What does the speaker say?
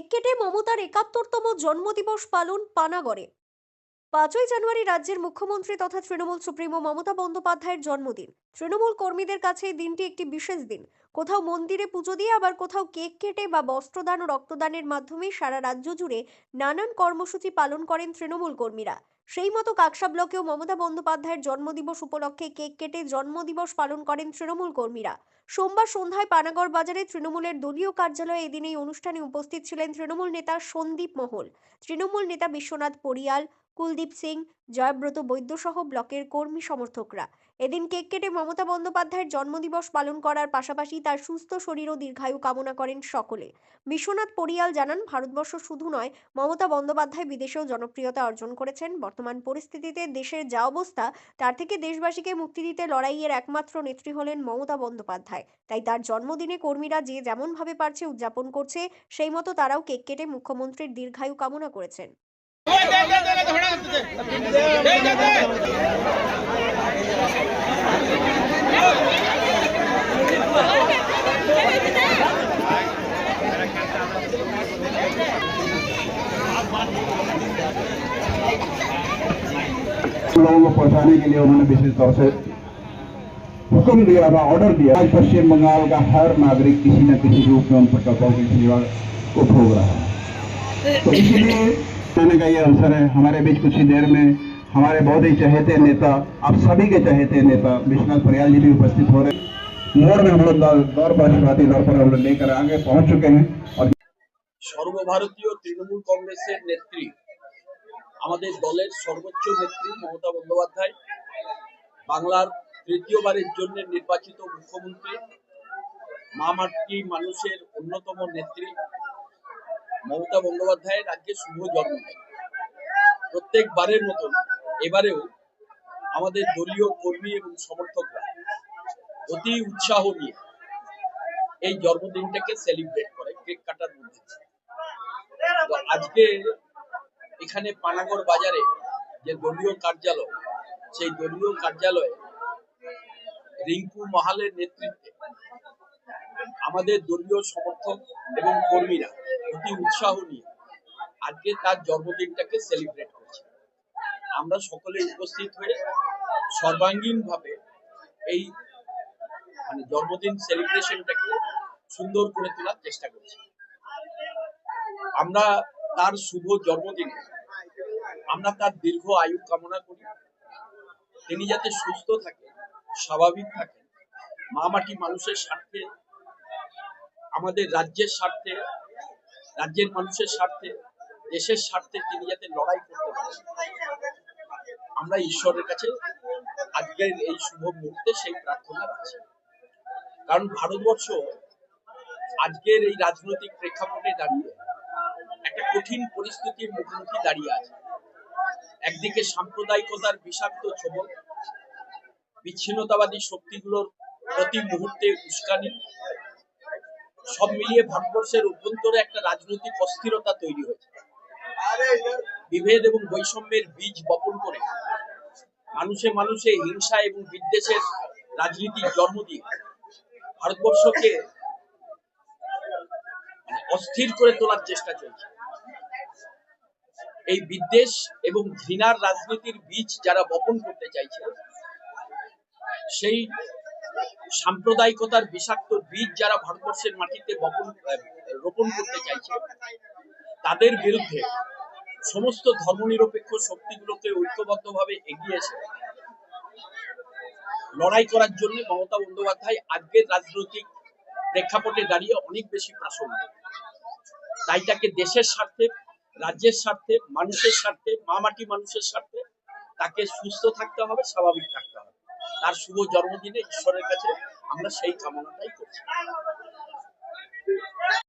কেটে মমতার একাত্তরতম জন্মদিবস পালন পানাগড়ে। পাঁচই জানুয়ারি রাজ্যের মুখ্যমন্ত্রী তথা তৃণমূল সুপ্রিমো মমতা বন্দ্যোপাধ্যায়ের জন্মদিন। তৃণমূল কর্মীদের কাছে এই দিনটি একটি বিশেষ দিন। কোথাও মন্দিরে পুজো দিয়ে আবার কোথাও কেক কেটে বা বস্ত্রদান ও রক্তদানের মাধ্যমে সারা রাজ্য জুড়ে নানান কর্মসূচি পালন করেন তৃণমূল কর্মীরা। সেই মতো কাকসা ব্লকেও মমতা বন্দ্যোপাধ্যায়ের জন্মদিবস উপলক্ষে কেক কেটে জন্মদিবস পালন করেন তৃণমূল কর্মীরা। সোমবার সন্ধ্যায় পানাগড় বাজারে তৃণমূলের দলীয় কার্যালয়ে এদিন এই অনুষ্ঠানে উপস্থিত ছিলেন তৃণমূল নেতা সন্দীপ মহল, তৃণমূল নেতা বিশ্বনাথ পরিয়াল কুলদীপ সিং, জয়ব্রত বৈদ্যসহ ব্লকের কর্মী সমর্থকরা। এদিন কেক কেটে মমতা বন্দ্যোপাধ্যায়ের জন্মদিবস পালন করার পাশাপাশি তার সুস্থ শরীর ও দীর্ঘায়ু কামনা করেন সকলে। বিশ্বনাথ পরিয়াল জানান, ভারতবর্ষ শুধু নয়, মমতা বন্দ্যোপাধ্যায় বিদেশেও জনপ্রিয়তা অর্জন করেছেন। বর্তমান পরিস্থিতিতে দেশের যা অবস্থা, তার থেকে দেশবাসীকে মুক্তি দিতে লড়াইয়ের একমাত্র নেত্রী হলেন মমতা বন্দ্যোপাধ্যায়। তাই তার জন্মদিনে কর্মীরা যে যেমনভাবে পারছে উদযাপন করছে, সেই মতো তারাও কেক কেটে মুখ্যমন্ত্রীর দীর্ঘায়ু কামনা করেছেন। लोगों को पहुँचाने के लिए उन्होंने विशेष तौर से हुक्म दिया था ऑर्डर दिया आज पश्चिम बंगाल का हर नागरिक किसी न किसी रूप में उन प्रकल्पों की सेवा को भोग रहा है। तो इसलिए आने का ये अवसर है हमारे बीच कुछ ही देर में हमारे बहुत ही चहेते नेता आप सभी के चहेते नेता विश्वनाथ परियाल जी भी उपस्थित हो रहे हैं मोड़ में हम लोग दौर दौर पर शुरुआती दौर पर हम लोग लेकर आगे पहुंच चुके हैं और সর্বভারতীয় তৃণমূল কংগ্রেসের নেত্রী আমাদের দলের সর্বোচ্চ নেত্রী মমতা বন্দ্যোপাধ্যায় বাংলার তৃতীয়বারের জন্য নির্বাচিত মুখ্যমন্ত্রী মা মাটি মানুষের অন্যতম নেত্রী মমতা বন্দ্যোপাধ্যায়ের আজকে শুভ জন্মদিন। প্রত্যেকবারের মতন এবারেও আমাদের দলীয় কর্মী এবং সমর্থকরা অতি উৎসাহ নিয়ে এই জন্মদিনটাকে সেলিব্রেট করে, কেক কাটার মধ্যে। আজকে এখানে পানাগড় বাজারে যে দলীয় কার্যালয়, সেই দলীয় কার্যালয়ে রিঙ্কু মহালের নেতৃত্বে আমাদের দলীয় সমর্থক এবং কর্মীরা অতি উৎসাহ নিয়ে আজকে তার জন্মদিনটাকে সেলিব্রেট করছে। আমরা সকলে উপস্থিত হয়ে সর্বাঙ্গীন ভাবে এই মানে জন্মদিন সেলিব্রেশনটাকে সুন্দর করে তোলার চেষ্টা করছি। আমরা তার শুভ জন্মদিনে, আমরা তার দীর্ঘ আয়ু কামনা করি। তিনি যাতে সুস্থ থাকে স্বাভাবিক থাকেন মা মাটি মানুষের স্বার্থে আমাদের রাজ্যের স্বার্থে, রাজ্যের মানুষের স্বার্থে, দেশের স্বার্থে তিনি যাতে লড়াই করতে পারেন। আমরা ঈশ্বরের কাছে আজকের এই শুভ মুহূর্তে সেই প্রার্থনা রাখছি। কারণ ভারতবর্ষ আজকের এই রাজনৈতিক প্রেক্ষাপটে দাঁড়িয়ে একটা কঠিন পরিস্থিতির মুখোমুখি দাঁড়িয়ে আছে। একদিকে সাম্প্রদায়িকতার বিষাক্ত ছবল, বিচ্ছিন্নতাবাদী শক্তিগুলোর প্রতি মুহূর্তে উস্কানি সব মিলিয়ে ভারতবর্ষের অভ্যন্তরে একটা রাজনৈতিক অস্থিরতা তৈরি হয়েছে। বিভেদ এবং বৈষম্যের বীজ বপন করে মানুষে মানুষে হিংসা এবং বিদ্বেষের রাজনীতির জন্ম দিয়ে ভারতবর্ষকে মানে অস্থির করে তোলার চেষ্টা চলছে। এই বিদ্বেষ এবং ঘৃণার রাজনীতির বীজ যারা বপন করতে চাইছে, সেই সাম্প্রদায়িকতার বিষাক্ত বীজ যারা ভারতবর্ষের মাটিতে বপন রোপণ করতে চাইছে, তাদের বিরুদ্ধে সমস্ত ধর্মনিরপেক্ষ শক্তিগুলোকে ঐক্যবদ্ধভাবে এগিয়ে এসে লড়াই করার জন্য মমতা বন্দ্যোপাধ্যায় আজকের রাজনৈতিক প্রেক্ষাপটে দাঁড়িয়ে অনেক বেশি প্রাসঙ্গিক। তাই তাকে দেশের স্বার্থে, রাজ্যের স্বার্থে, মানুষের স্বার্থে, মা মাটি মানুষের স্বার্থে তাকে সুস্থ থাকতে হবে, স্বাভাবিক থাকতে তার শুভ জন্মদিনে ঈশ্বরের কাছে আমরা সেই কামনাটাই করছি।